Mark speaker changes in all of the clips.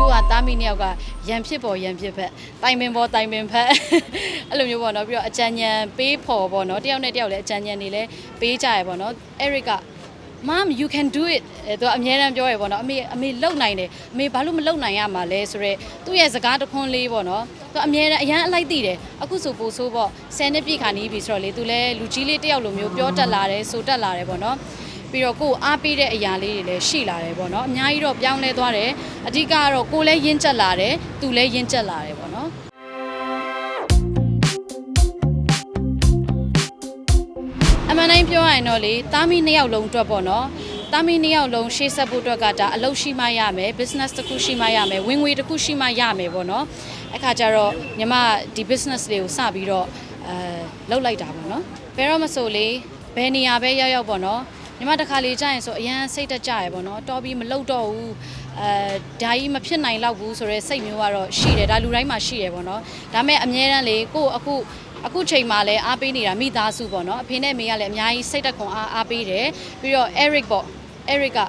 Speaker 1: အခုကတားမီနှစ်ယောက်ကရန်ဖြစ်ပေါ်ရန်ဖြစ်ဖက်တိုင်ပင်ပေါ်တိုင်ပင်ဖက်အဲ့လိုမျိုးပေါ့နော်ပြီးတော့အကြံဉာဏ်ပေးဖို့ပေါ့နော်တယောက်နဲ့တယောက်လည်းအကြံဉာဏ်တွေလည်းပေးကြရပေါ့နော် Eric က mom you can do it အဲသူကအမြဲတမ်းပြောရပေါ့နော်အမေအမေလုံနိုင်တယ်အမေဘာလို့မလုံနိုင်ရမှာလဲဆိုတော့သူ့ရဲ့စကားတစ်ခွန်းလေးပေါ့နော်သူအမြဲတမ်းအရန်အလိုက်သိတယ်အခုဆိုပို့ဆိုးပေါ့ဆယ်နှစ်ပြည့်ခါနီးပြီဆိုတော့လေသူလည်းလူကြီးလေးတယောက်လိုမျိုးပြောတတ်လာတယ်ဆိုတတ်လာတယ်ပေါ့နော် ပြီးတော့ကိုယ်အားပေးတဲ့အရာလေးတွေလည်းရှိလာတယ်ပေါ့နော်အများကြီးတော့ပြောင်းလဲသွားတယ်အဓိကကတော့ကိုယ်လည်းရင့်ကျက်လာတယ်သူလည်းရင့်ကျက်လာတယ်ပေါ့နော်အမှန်တိုင်းပြောရရင်တော့လေတာမီနှစ်ယောက်လုံးအတွက်ပေါ့နော်တာမီနှစ်ယောက်လုံးရှေ့ဆက်ဖို့အတွက်ကဒါအလုပ်ရှိမှရမယ် business တစ်ခုရှိမှရမယ်ဝင်ငွေတစ်ခုရှိမှရမယ်ပေါ့နော်အခါကျတော့ညီမဒီ business လေးကိုစပြီးတော့အဲလုပ်လိုက်တာပေါ့နော်ဘယ်တော့မဆိုလေဘယ်နေရာပဲရောက်ရောက်ပေါ့နော် ညီမတစ်ခါလေကြာရင်ဆိုအရန်စိတ်တက်ကြရပေါ့နော်တော်ပြီးမလုပ်တော့ဘူးအဲဒါကြီးမဖြစ်နိုင်တော့ဘူးဆိုတော့စိတ်မျိုးကတော့ရှိတယ်ဒါလူတိုင်းမှာရှိတယ်ပေါ့နော်ဒါမဲ့အမြဲတမ်းလေကိုယ့်အခုအခုချိန်မှာလည်းအားပေးနေတာမိသားစုပေါ့နော်အဖေနဲ့မေကလည်းအများကြီးစိတ်တက်ခွန်အားအားပေးတယ်ပြီးတော့ Eric ပေါ့ Eric က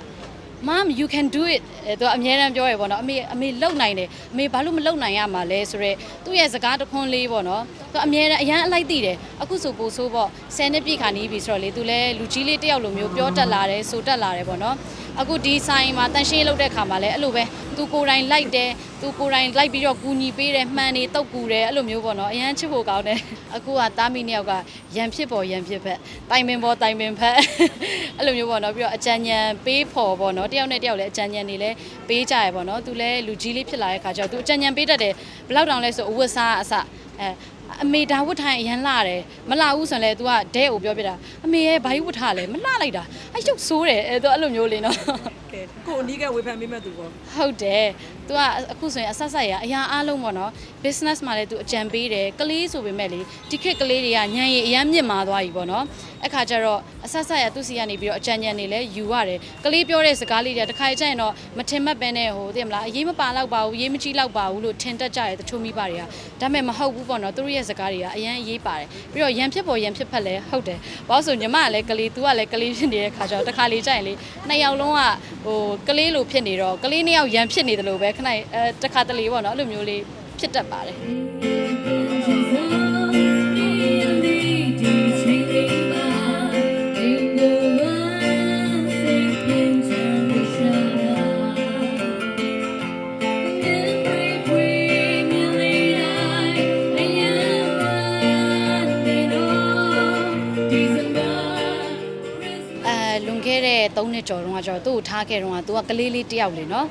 Speaker 1: mom you can do it အဲသူကအမြဲတမ်းပြောရပေါ့နော်အမေအမေလုံနိုင်တယ်အမေဘာလို့မလုံနိုင်ရမှာလဲဆိုတော့သူ့ရဲ့စကားတစ်ခွန်းလေးပေါ့နော်သူအမြဲတမ်းအရန်အလိုက်သိတယ်အခုဆိုပို့ဆိုးပေါ့ဆယ်နှစ်ပြည့်ခါနီးပြီဆိုတော့လေသူလည်းလူကြီးလေးတယောက်လိုမျိုးပြောတတ်လာတယ်ဆိုတတ်လာတယ်ပေါ့နော် အခုဒီဆိုင်မှာတန်ရှင်းလုပ်တဲ့ခါမှာလည်းအဲ့လိုပဲသူကိုယ်တိုင်လိုက်တယ်သူကိုယ်တိုင်လိုက်ပြီးတော့ကူညီပေးတယ်မှန်နေတုတ်ကူတယ်အဲ့လိုမျိုးပေါ့နော်အရန်ချစ်ဖို့ကောင်းတယ်အခုကတားမီနှစ်ယောက်ကရန်ဖြစ်ပေါ်ရန်ဖြစ်ဖက်တိုင်ပင်ပေါ်တိုင်ပင်ဖက်အဲ့လိုမျိုးပေါ့နော်ပြီးတော့အကြံဉာဏ်ပေးဖို့ပေါ့နော်တယောက်နဲ့တယောက်လည်းအကြံဉာဏ်တွေလည်းပေးကြရပေါ့နော်သူလည်းလူကြီးလေးဖြစ်လာတဲ့ခါကျတော့သူအကြံဉာဏ်ပေးတတ်တယ်ဘယ်လောက်တောင်လဲဆိုအဝတ်စားအစအဲ အမေဒါဝတ်ထိုင်အရန်လာတယ်မလာဘူးဆိုရင်လေ तू ကဒဲကိုပြောပြတာအမေရဲ့ဘာကြီးဝတ်ထားလဲမလာလိုက်တာအရုပ်ဆိုးတယ်အဲ तू အဲ့လိုမျိုးလေးနော်
Speaker 2: ကဲကိုအနီးကဝေဖန်ပေးမဲ့သူပေါ့
Speaker 1: ဟုတ်တယ်။ तू ကအခုဆိုရင်အဆက်ဆက်ရအရာအားလုံးပေါ့နော် business မှာလည်း तू အကြံပေးတယ်ကလေးဆိုပေမဲ့လေဒီခေတ်ကလေးတွေကညံရည်အရမ်းမြင့်မာသွားပြီပေါ့နော်။အခါကျတော့အ ဆက်ဆက်ရသူ့စီကနေပြီးတော့အကြံဉာဏ်တွေလည်းယူရတယ်။ကလေးပြောတဲ့စကားလေးတွေတခါကြရင်တော့မထင်မှတ်ပဲနဲ့ဟိုသိမလားအရေးမပါတော့ပါဘူးရေးမကြည့်တော့ပါဘူးလို့ထင်တတ်ကြတယ်တချို့မိဘတွေကဒါပေမဲ့မဟုတ်ဘူးပေါ့နော်သူတို့ရဲ့စကားတွေကအရန်အရေးပါတယ်။ပြီးတော့ရန်ဖြစ်ပေါ်ရန်ဖြစ်ဖက်လည်းဟုတ်တယ်။ဘာလို့ဆိုညီမကလည်းကလေး तू ကလည်းကလေးဖြစ်နေတဲ့ခါကျတော့တခါလေးကြရင်လေနှစ်ယောက်လုံးကဟိုကလေးလိုဖြစ်နေတော့ကလေးနှစ်ယောက်ရန်ဖြစ်နေတယ်လို့ပဲခဏအဲတခါတလေပေါ့နော်အဲ့လိုမျိုးလေးဖြစ်တတ်ပါတယ် တဲ့3နှစ်ကျော်တုန်းကကျတော့သူ့ကိုထားခဲ့တုန်းကသူကကလေးလေးတစ်ယောက်လေနော်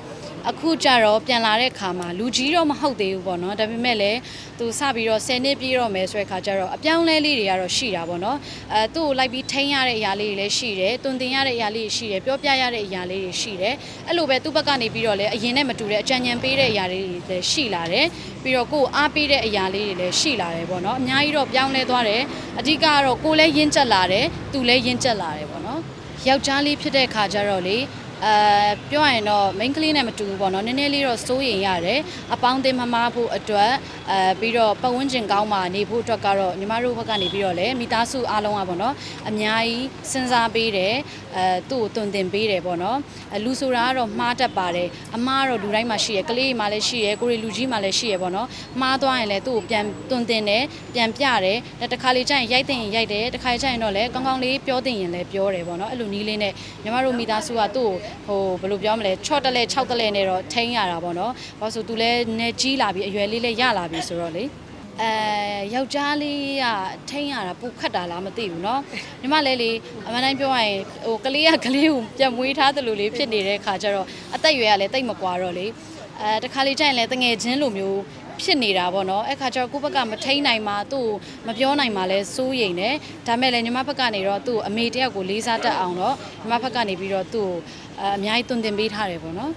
Speaker 1: အခုကျတော့ပြန်လာတဲ့ခါမှာလူကြီးတော့မဟုတ်သေးဘူးပေါ့နော်ဒါပေမဲ့လည်းသူစပြီးတော့10နှစ်ပြည့်တော့မယ်ဆိုတဲ့ခါကျတော့အပြောင်းလဲလေးတွေကတော့ရှိတာပေါ့နော်အဲသူ့ကိုလိုက်ပြီးထိန်းရတဲ့အရာလေးတွေလည်းရှိတယ်တွင်တင်ရတဲ့အရာလေးတွေရှိတယ်ပြောပြရတဲ့အရာလေးတွေရှိတယ်အဲ့လိုပဲသူ့ဘက်ကနေပြီးတော့လည်းအရင်နဲ့မတူတဲ့အကြံဉာဏ်ပေးတဲ့အရာလေးတွေလည်းရှိလာတယ်ပြီးတော့ကိုယ်အားပေးတဲ့အရာလေးတွေလည်းရှိလာတယ်ပေါ့နော်အများကြီးတော့ပြောင်းလဲသွားတယ်အဓိကကတော့ကိုယ်လည်းရင့်ကျက်လာတယ်သူလည်းရင့်ကျက်လာတယ်ပေါ့နော် ယောက်ျားလေးဖြစ်တဲ့ခါကျတော့လေ အဲပြောရရင်တော့ main ကလေးနဲ့မတူဘူးပေါ့နော်နည်းနည်းလေးတော့စိုးရင်ရတယ်အပေါင်းအသင်းမမားဖို့အတွက်အဲပြီးတော့ပတ်ဝန်းကျင်ကောင်းမှနေဖို့အတွက်ကတော့ညီမတို့ဘက်ကနေပြီးတော့လေမိသားစုအားလုံးကပေါ့နော်အများကြီးစဉ်းစားပေးတယ်အဲသူ့ကိုတွင်တင်ပေးတယ်ပေါ့နော်အဲလူဆိုတာကတော့မှားတတ်ပါတယ်အမားကတော့လူတိုင်းမှာရှိရယ်ကလေးမှလည်းရှိရယ်ကိုရီလူကြီးမှလည်းရှိရယ်ပေါ့နော်မှားသွားရင်လည်းသူ့ကိုပြန်တွင်တင်တယ်ပြန်ပြတယ်တခါလေကျရင်ရိုက်တင်ရင်ရိုက်တယ်တခါကျရင်တော့လည်းကောင်းကောင်းလေးပြောတင်ရင်လည်းပြောတယ်ပေါ့နော်အဲ့လိုနီးလေးနဲ့ညီမတို့မိသားစုကသူ့ကိုဟိုဘယ်လိုပြောမလဲ6တက်လဲ6တက်လဲနဲ့တော့ထိန်းရတာပေါ့နော်ဘာလို့ဆိုသူလည်းနည်းကြီးလာပြီအရွယ်လေးလည်းရလာပြီဆိုတော့လေအဲယောက်ျားလေးကထိန်းရတာပူခတ်တာလားမသိဘူးเนาะညီမလည်းလေအမှန်တိုင်းပြောရရင်ဟိုကလေးကကလေးကိုပြန်မွေးထားတယ်လို့လေးဖြစ်နေတဲ့ခါကျတော့အသက်အရွယ်ကလည်းတိတ်မကွာတော့လေအဲတခါလေးကျရင်လည်းတငယ်ချင်းလိုမျိုး ဖြစ်နေတာပေါ့နော်အဲ့ခါကျတော့ကိုယ့်ဘက်ကမထိန်နိုင်မှာသူ့ကိုမပြောနိုင်မှာလဲစိုးရိမ်တယ်ဒါမဲ့လည်းညီမဘက်ကနေတော့သူ့ကိုအမေတယောက်ကိုလေးစားတတ်အောင်တော့ညီမဘက်ကနေပြီးတော့သူ့ကိုအအများကြီးတွင်တင်ပေးထားတယ်ပေါ့နော်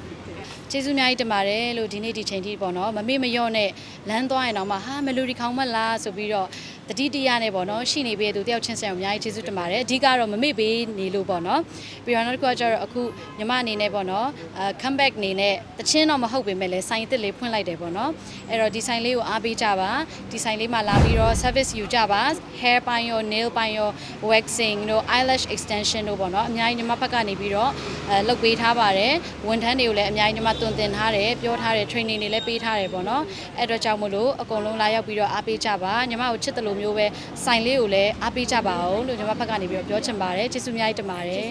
Speaker 1: ကျေးဇူးအများကြီးတင်ပါတယ်လို့ဒီနေ့ဒီချိန်ထိပေါ့နော်မမေ့မလျော့နဲ့လမ်းသွားရင်တော့မှဟာမလူဒီခေါင်းမလားဆိုပြီးတော့ တတိတရနဲ့ပေါ့နော်ရှိနေပြီသူတယောက်ချင်းဆိုင်ကိုအများကြီးကျေးဇူးတင်ပါတယ်အဓိကတော့မမေ့ပေးနေလို့ပေါ့နော်ပြီးတော့နောက်တစ်ခုကကျတော့အခုညီမအနေနဲ့ပေါ့နော်အဲ comeback အနေနဲ့တချင်းတော့မဟုတ်ပေမဲ့လည်းဆိုင်အစ်စ်လေးဖွင့်လိုက်တယ်ပေါ့နော်အဲ့တော့ဒီဆိုင်လေးကိုအားပေးကြပါဒီဆိုင်လေးမှာလာပြီးတော့ service ယူကြပါ hair ပိုင်းရော nail ပိုင်းရော waxing တို့ eyelash extension တို့ပေါ့နော်အများကြီးညီမဘက်ကနေပြီးတော့အဲလုပ်ပေးထားပါတယ်ဝန်ထမ်းတွေကိုလည်းအများကြီးညီမတွင်တင်ထားတယ်ပြောထားတယ် training တွေလည်းပေးထားတယ်ပေါ့နော်အဲ့တော့ကြောင့်မလို့အကုန်လုံးလာရောက်ပြီးတော့အားပေးကြပါညီမကိုချစ်တယ်လို့မျိုးပဲဆိုင်လေးကိုလည်းအားပေးကြပါအောင်လို့ညီမဘက်ကနေပြီးတော့ပြောချင်ပါတယ်ကျေးဇူးအများကြီးတင်ပါတယ်